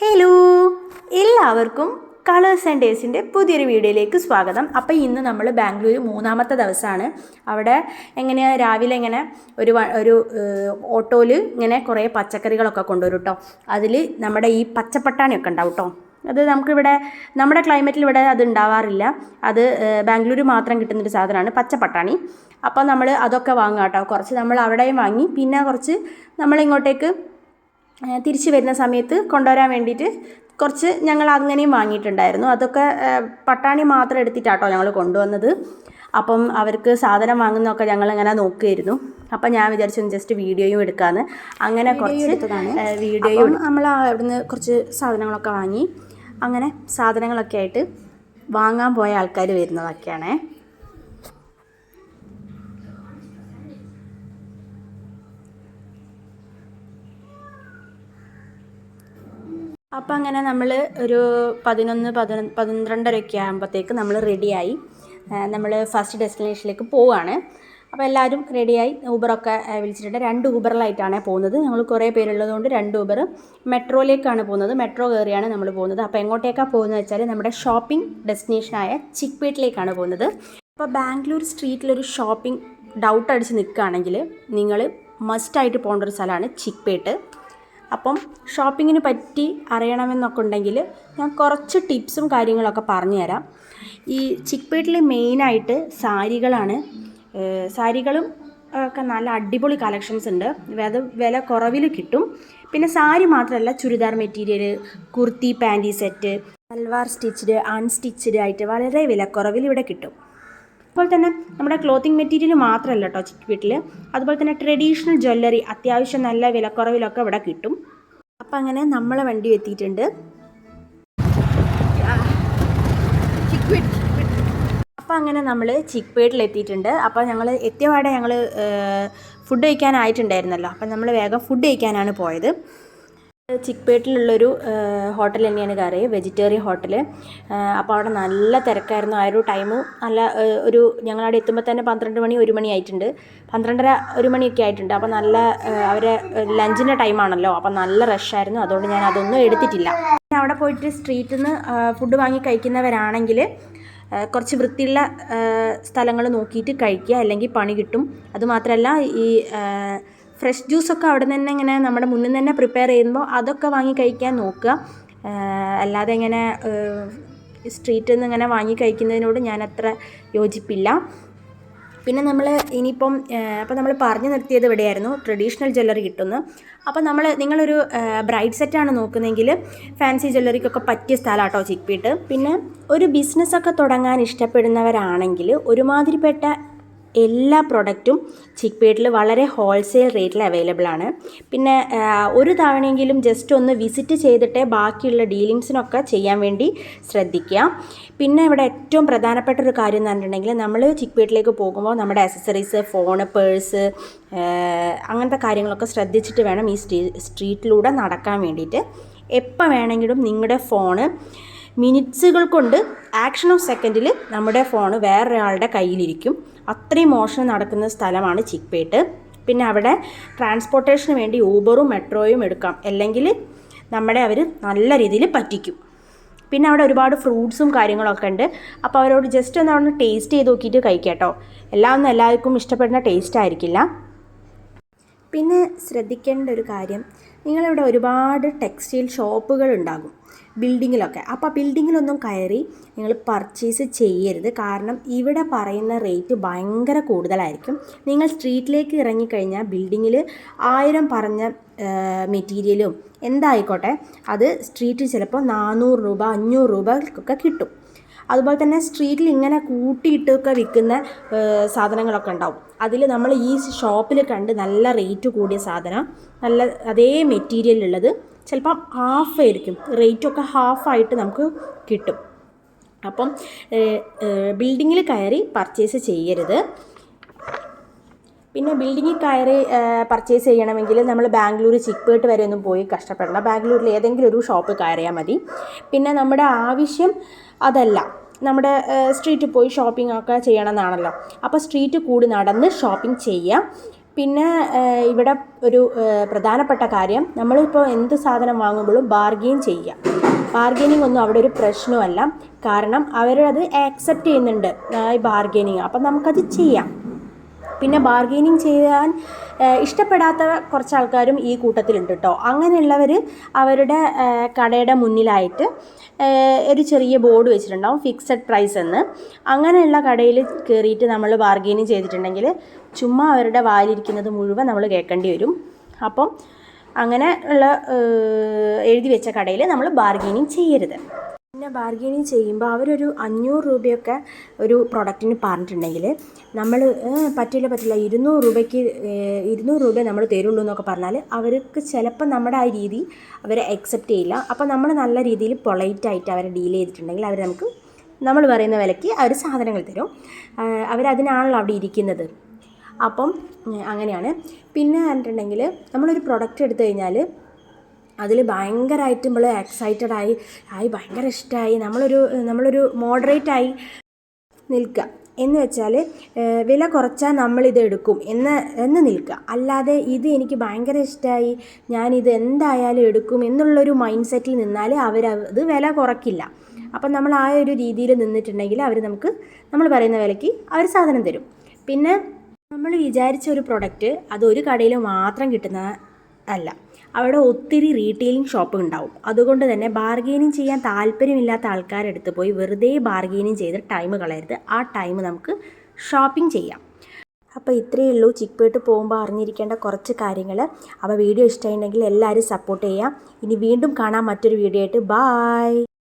Hello എല്ലാവർക്കും colours and ഡേയ്സിന്റെ പുതിയൊരു വീഡിയോയിലേക്ക് സ്വാഗതം. അപ്പോൾ ഇന്ന് നമ്മൾ ബാംഗ്ലൂർ മൂന്നാമത്തെ ദിവസമാണ്. അവിടെ എങ്ങനെയാ രാവിലെ ഇങ്ങനെ ഒരു ഒരു ഓട്ടോയിൽ ഇങ്ങനെ കുറേ പച്ചക്കറികളൊക്കെ കൊണ്ടുവരും കേട്ടോ അതിൽ നമ്മുടെ ഈ പച്ചപ്പട്ടാണിയൊക്കെ ഉണ്ടാവും കേട്ടോ അത് നമുക്കിവിടെ നമ്മുടെ ക്ലൈമറ്റിൽ ഇവിടെ അത് ഉണ്ടാവാറില്ല. അത് ബാംഗ്ലൂർ മാത്രം കിട്ടുന്നൊരു സാധനമാണ് പച്ചപ്പട്ടാണി. അപ്പോൾ നമ്മൾ അതൊക്കെ വാങ്ങാം കേട്ടോ കുറച്ച് നമ്മൾ അവിടെയും വാങ്ങി പിന്നെ കുറച്ച് നമ്മളിങ്ങോട്ടേക്ക് തിരിച്ച് വരുന്ന സമയത്ത് കൊണ്ടുവരാൻ വേണ്ടിയിട്ട് കുറച്ച് ഞങ്ങൾ അങ്ങനെയും വാങ്ങിയിട്ടുണ്ടായിരുന്നു. അതൊക്കെ പട്ടാണി മാത്രം എടുത്തിട്ടാട്ടോ ഞങ്ങൾ കൊണ്ടുവന്നത്. അപ്പം അവർക്ക് സാധനം വാങ്ങുന്നതൊക്കെ ഞങ്ങൾ ഇങ്ങനെ നോക്കുമായിരുന്നു അപ്പം ഞാൻ വിചാരിച്ചു ജസ്റ്റ് വീഡിയോയും എടുക്കാമെന്ന് അങ്ങനെ കുറച്ച് വീഡിയോയും നമ്മൾ അവിടുന്ന് കുറച്ച് സാധനങ്ങളൊക്കെ വാങ്ങി. അങ്ങനെ സാധനങ്ങളൊക്കെ ആയിട്ട് വാങ്ങാൻ പോയ ആൾക്കാർ വരുന്നതൊക്കെയാണേ. അപ്പം അങ്ങനെ നമ്മൾ ഒരു പതിനൊന്ന് പതിനൊന്ന് പന്ത്രണ്ടരയൊക്കെ ആകുമ്പോഴത്തേക്ക് നമ്മൾ റെഡിയായി നമ്മൾ ഫസ്റ്റ് ഡെസ്റ്റിനേഷനിലേക്ക് പോവുകയാണ് അപ്പോൾ എല്ലാവരും റെഡിയായി ഊബറൊക്കെ വിളിച്ചിട്ടുണ്ട്. രണ്ട് ഊബറിലായിട്ടാണ് പോകുന്നത്. ഞങ്ങൾ കുറേ പേരുള്ളതുകൊണ്ട് രണ്ട് ഊബർ. മെട്രോയിലേക്കാണ് പോകുന്നത്. മെട്രോ കയറിയാണ് നമ്മൾ പോകുന്നത്. അപ്പോൾ എങ്ങോട്ടേക്കാണ് പോകുന്നത് വെച്ചാൽ നമ്മുടെ ഷോപ്പിംഗ് ഡെസ്റ്റിനേഷനായ ചിക്പേട്ടിലേക്കാണ് പോകുന്നത്. അപ്പോൾ ബാംഗ്ലൂർ സ്ട്രീറ്റിലൊരു ഷോപ്പിംഗ് ഡൗട്ട് അടിച്ച് നിൽക്കുകയാണെങ്കിൽ നിങ്ങൾ മസ്റ്റായിട്ട് പോകേണ്ട ഒരു സ്ഥലമാണ് ചിക്പേട്ട്. അപ്പം ഷോപ്പിങ്ങിന് പറ്റി അറിയണമെന്നൊക്കെ ഉണ്ടെങ്കിൽ ഞാൻ കുറച്ച് ടിപ്സും കാര്യങ്ങളൊക്കെ പറഞ്ഞുതരാം. ഈ ചിക്പേട്ടിൽ മെയിനായിട്ട് സാരികളാണ്. സാരികളും ഒക്കെ നല്ല അടിപൊളി കളക്ഷൻസ് ഉണ്ട്. അത് വില കുറവിൽ കിട്ടും. പിന്നെ സാരി മാത്രമല്ല ചുരിദാർ മെറ്റീരിയൽ കുർത്തി പാന്റി സെറ്റ് സൽവാർ സ്റ്റിച്ച്ഡ് അൺസ്റ്റിച്ച്ഡ് ആയിട്ട് വളരെ വിലക്കുറവിൽ ഇവിടെ കിട്ടും. അതുപോലെ തന്നെ നമ്മുടെ ക്ലോത്തിങ് മെറ്റീരിയൽ മാത്രമല്ല കേട്ടോ ചിക്ക് വീട്ടിൽ അതുപോലെ തന്നെ ട്രഡീഷണൽ ജ്വല്ലറി അത്യാവശ്യം നല്ല വിലക്കുറവിലൊക്കെ ഇവിടെ കിട്ടും. അപ്പം അങ്ങനെ നമ്മളെ വണ്ടി എത്തിയിട്ടുണ്ട്. അപ്പോൾ അങ്ങനെ നമ്മൾ ചിക്പേട്ടിൽ എത്തിയിട്ടുണ്ട്. അപ്പോൾ ഞങ്ങൾ എത്തിയപാടെ ഞങ്ങൾ ഫുഡ് കഴിക്കാനായിട്ടുണ്ടായിരുന്നല്ലോ. അപ്പം നമ്മൾ വേഗം ഫുഡ് കഴിക്കാനാണ് പോയത്. ചിക്പേട്ടിലുള്ളൊരു ഹോട്ടൽ തന്നെയാണ് കയറിയത് വെജിറ്റേറിയൻ ഹോട്ടൽ അപ്പോൾ അവിടെ നല്ല തിരക്കായിരുന്നു. ആ ഒരു ടൈമും നല്ല ഒരു ഞങ്ങളവിടെ എത്തുമ്പോൾ തന്നെ പന്ത്രണ്ട് മണി ഒരു മണി ആയിട്ടുണ്ട്. പന്ത്രണ്ടര ഒരു മണിയൊക്കെ ആയിട്ടുണ്ട്. അപ്പോൾ നല്ല അവരെ ലഞ്ചിന്റെ ടൈമാണല്ലോ. അപ്പോൾ നല്ല റഷായിരുന്നു. അതുകൊണ്ട് ഞാൻ അതൊന്നും എടുത്തിട്ടില്ല. പിന്നെ അവിടെ പോയിട്ട് സ്ട്രീറ്റിൽ നിന്ന് ഫുഡ് വാങ്ങി കഴിക്കുന്നവരാണെങ്കിൽ കുറച്ച് വൃത്തിയുള്ള സ്ഥലങ്ങൾ നോക്കിയിട്ട് കഴിക്കുക. അല്ലെങ്കിൽ പണി കിട്ടും. അതുമാത്രമല്ല ഈ ഫ്രഷ് ജ്യൂസൊക്കെ അവിടെ തന്നെ ഇങ്ങനെ നമ്മുടെ മുന്നിൽ തന്നെ പ്രിപ്പയർ ചെയ്യുമ്പോൾ അതൊക്കെ വാങ്ങി കഴിക്കാൻ നോക്കുക. അല്ലാതെ ഇങ്ങനെ സ്ട്രീറ്റിൽ നിന്ന് ഇങ്ങനെ വാങ്ങി കഴിക്കുന്നതിനോട് ഞാൻ അത്ര യോജിപ്പില്ല. പിന്നെ നമ്മൾ ഇനിയിപ്പം അപ്പോൾ നമ്മൾ പറഞ്ഞു നിർത്തിയത് ഇവിടെയായിരുന്നു ട്രഡീഷണൽ ജ്വല്ലറി കിട്ടുന്നു. അപ്പോൾ നമ്മൾ നിങ്ങളൊരു ബ്രൈഡ് സെറ്റാണ് നോക്കുന്നതെങ്കിൽ ഫാൻസി ജ്വല്ലറിക്കൊക്കെ പറ്റിയ സ്ഥലമാട്ടോ ചിക്പീട്ട്. പിന്നെ ഒരു ബിസിനസ്സൊക്കെ തുടങ്ങാൻ ഇഷ്ടപ്പെടുന്നവരാണെങ്കിൽ ഒരുമാതിരിപ്പെട്ട എല്ലാ പ്രൊഡക്റ്റും ചിക്ക്പേട്ടിൽ വളരെ ഹോൾസെയിൽ റേറ്റിൽ അവൈലബിൾ ആണ്. പിന്നെ ഒരു തവണയെങ്കിലും ജസ്റ്റ് ഒന്ന് വിസിറ്റ് ചെയ്തിട്ടേ ബാക്കിയുള്ള ഡീലിങ്സിനൊക്കെ ചെയ്യാൻ വേണ്ടി ശ്രദ്ധിക്കുക. പിന്നെ ഇവിടെ ഏറ്റവും പ്രധാനപ്പെട്ട ഒരു കാര്യം എന്ന് പറഞ്ഞിട്ടുണ്ടെങ്കിൽ നമ്മൾ ചിക്ക്പേട്ടിലേക്ക് പോകുമ്പോൾ നമ്മുടെ അസസറീസ് ഫോണ് പേഴ്സ് അങ്ങനത്തെ കാര്യങ്ങളൊക്കെ ശ്രദ്ധിച്ചിട്ട് വേണം ഈ സ്ട്രീ സ്ട്രീറ്റിലൂടെ നടക്കാൻ വേണ്ടിയിട്ട്. എപ്പോൾ വേണമെങ്കിലും നിങ്ങളുടെ ഫോണ് മിനിറ്റ്സുകൾ കൊണ്ട് ആക്ഷൻ ഓഫ് സെക്കൻഡിൽ നമ്മുടെ ഫോൺ വേറൊരാളുടെ കയ്യിലിരിക്കും. അത്രയും മോഷണം നടക്കുന്ന സ്ഥലമാണ് ചിക്പേട്ട്. പിന്നെ അവിടെ ട്രാൻസ്പോർട്ടേഷന് വേണ്ടി ഊബറും മെട്രോയും എടുക്കാം. അല്ലെങ്കിൽ നമ്മുടെ അവർ നല്ല രീതിയിൽ പറ്റിക്കും. പിന്നെ അവിടെ ഒരുപാട് ഫ്രൂട്ട്സും കാര്യങ്ങളൊക്കെ ഉണ്ട്. അപ്പോൾ അവരോട് ജസ്റ്റ് ഒന്ന് അവിടെ ടേസ്റ്റ് ചെയ്ത് നോക്കിയിട്ട് കഴിക്കാട്ടോ എല്ലാം ഒന്നും എല്ലാവർക്കും ഇഷ്ടപ്പെടുന്ന ടേസ്റ്റ് ആയിരിക്കില്ല. പിന്നെ ശ്രദ്ധിക്കേണ്ട ഒരു കാര്യം. നിങ്ങളിവിടെ ഒരുപാട് ടെക്സ്റ്റൈൽ ഷോപ്പുകൾ ഉണ്ടാകും ബിൽഡിങ്ങിലൊക്കെ. അപ്പോൾ ബിൽഡിങ്ങിലൊന്നും കയറി നിങ്ങൾ പർച്ചേസ് ചെയ്യരുത്. കാരണം ഇവിടെ പറയുന്ന റേറ്റ് ഭയങ്കര കൂടുതലായിരിക്കും. നിങ്ങൾ സ്ട്രീറ്റിലേക്ക് ഇറങ്ങിക്കഴിഞ്ഞാൽ ബിൽഡിങ്ങിൽ ആയിരം പറഞ്ഞ മെറ്റീരിയലും എന്തായിക്കോട്ടെ അത് സ്ട്രീറ്റിൽ ചിലപ്പോൾ നാനൂറ് രൂപ അഞ്ഞൂറ് രൂപക്കൊക്കെ കിട്ടും. അതുപോലെ തന്നെ സ്ട്രീറ്റിൽ ഇങ്ങനെ കൂട്ടിയിട്ടൊക്കെ വിൽക്കുന്ന സാധനങ്ങളൊക്കെ ഉണ്ടാവും. അതിൽ നമ്മൾ ഈ ഷോപ്പിൽ കണ്ട് നല്ല റേറ്റ് കൂടിയ സാധനം നല്ല അതേ മെറ്റീരിയലുള്ളത് ചിലപ്പം ഹാഫ് ആയിരിക്കും. റേറ്റൊക്കെ ഹാഫായിട്ട് നമുക്ക് കിട്ടും. അപ്പം ബിൽഡിങ്ങിൽ കയറി പർച്ചേസ് ചെയ്യരുത്. പിന്നെ ബിൽഡിങ്ങിൽ കയറി പർച്ചേസ് ചെയ്യണമെങ്കിൽ നമ്മൾ ബാംഗ്ലൂർ ചിക്പേട്ട് വരെ ഒന്നും പോയി കഷ്ടപ്പെടണ്ട. ബാംഗ്ലൂരിൽ ഏതെങ്കിലും ഒരു ഷോപ്പ് കയറിയാൽ മതി. പിന്നെ നമ്മുടെ ആവശ്യം അതല്ല. നമ്മുടെ സ്ട്രീറ്റിൽ പോയി ഷോപ്പിംഗ് ഒക്കെ ചെയ്യണമെന്നാണല്ലോ. അപ്പോൾ സ്ട്രീറ്റ് കൂടി നടന്ന് ഷോപ്പിംഗ് ചെയ്യാം. പിന്നെ ഇവിടെ ഒരു പ്രധാനപ്പെട്ട കാര്യം നമ്മളിപ്പോൾ എന്ത് സാധനം വാങ്ങുമ്പോഴും ബാർഗെയിൻ ചെയ്യുക ബാർഗെയിനിങ് ഒന്നും അവിടെ ഒരു പ്രശ്നമല്ല. കാരണം അവരത് ആക്സെപ്റ്റ് ചെയ്യുന്നുണ്ട് ഈ ബാർഗെയിനിങ് അപ്പം നമുക്കത് ചെയ്യാം. പിന്നെ ബാർഗെയിനിങ് ചെയ്യാൻ ഇഷ്ടപ്പെടാത്ത കുറച്ച് ആൾക്കാരും ഈ കൂട്ടത്തിലുണ്ട് കേട്ടോ അങ്ങനെയുള്ളവർ അവരുടെ കടയുടെ മുന്നിലായിട്ട് ഒരു ചെറിയ ബോർഡ് വെച്ചിട്ടുണ്ടാവും ഫിക്സഡ് പ്രൈസ് എന്ന്. അങ്ങനെയുള്ള കടയിൽ കയറിയിട്ട് നമ്മൾ ബാർഗെയിനിങ് ചെയ്തിട്ടുണ്ടെങ്കിൽ ചുമ്മാ അവരുടെ വായിലിരിക്കുന്നത് മുഴുവൻ നമ്മൾ കേൾക്കേണ്ടി വരും. അപ്പം അങ്ങനെ ഉള്ള എഴുതി വെച്ച കടയിൽ നമ്മൾ ബാർഗെയിനിങ് ചെയ്യരുത്. പിന്നെ ബാർഗെയിനിങ് ചെയ്യുമ്പോൾ അവരൊരു അഞ്ഞൂറ് രൂപയൊക്കെ ഒരു പ്രൊഡക്റ്റിന് പറഞ്ഞിട്ടുണ്ടെങ്കിൽ നമ്മൾ പറ്റില്ല പറ്റില്ല ഇരുന്നൂറ് രൂപയ്ക്ക് ഇരുന്നൂറ് രൂപ നമ്മൾ തരുള്ളൂ എന്നൊക്കെ പറഞ്ഞാൽ അവർക്ക് ചിലപ്പോൾ നമ്മുടെ ആ രീതി അവരെ അക്സെപ്റ്റ് ചെയ്യില്ല. അപ്പോൾ നമ്മൾ നല്ല രീതിയിൽ പൊളൈറ്റായിട്ട് അവരെ ഡീൽ ചെയ്തിട്ടുണ്ടെങ്കിൽ അവർ നമുക്ക് നമ്മൾ പറയുന്ന വിലയ്ക്ക് അവർ സാധനങ്ങൾ തരും. അവരതിനാണല്ലോ അവിടെ ഇരിക്കുന്നത്. അപ്പം അങ്ങനെയാണ്. പിന്നെ പറഞ്ഞിട്ടുണ്ടെങ്കിൽ നമ്മളൊരു പ്രൊഡക്റ്റ് എടുത്തു കഴിഞ്ഞാൽ അതിൽ ഭയങ്കരമായിട്ട് നമ്മൾ എക്സൈറ്റഡ് ആയി ആയി ഭയങ്കര ഇഷ്ടമായി നമ്മളൊരു നമ്മളൊരു മോഡറേറ്റ് ആയി നിൽക്കുക. എന്ന് വെച്ചാൽ വില കുറച്ചാൽ നമ്മളിത് എടുക്കും എന്ന് എന്ന് നിൽക്കുക. അല്ലാതെ ഇത് എനിക്ക് ഭയങ്കര ഇഷ്ടമായി ഞാനിത് എന്തായാലും എടുക്കും എന്നുള്ളൊരു മൈൻഡ് സെറ്റിൽ നിന്നാൽ അവരത് വില കുറയ്ക്കില്ല അപ്പം നമ്മൾ ആ ഒരു രീതിയിൽ നിന്നിട്ടുണ്ടെങ്കിൽ അവർ നമുക്ക് നമ്മൾ പറയുന്ന വിലയ്ക്ക് അവർ സാധനം തരും. പിന്നെ നമ്മൾ വിചാരിച്ച ഒരു പ്രൊഡക്റ്റ് അത് ഒരു കടയിൽ മാത്രം കിട്ടുന്ന അല്ല. അവിടെ ഒത്തിരി റീറ്റെയിലിംഗ് ഷോപ്പ് ഉണ്ടാവും. അതുകൊണ്ട് തന്നെ ബാർഗെയിനിങ് ചെയ്യാൻ താല്പര്യമില്ലാത്ത ആൾക്കാരെടുത്ത് പോയി വെറുതെ ബാർഗെയിനിങ് ചെയ്ത് ടൈം കളയരുത്. ആ ടൈം നമുക്ക് ഷോപ്പിംഗ് ചെയ്യാം. അപ്പോൾ ഇത്രയേ ഉള്ളൂ. ചിക്കുവേട്ട് പോകുമ്പോൾ അറിഞ്ഞിരിക്കേണ്ട കുറച്ച് കാര്യങ്ങൾ. അപ്പോൾ വീഡിയോ ഇഷ്ടമായിട്ടുണ്ടെങ്കിൽ എല്ലാവരും സപ്പോർട്ട് ചെയ്യാം. ഇനി വീണ്ടും കാണാം മറ്റൊരു വീഡിയോ ആയിട്ട്. ബായ്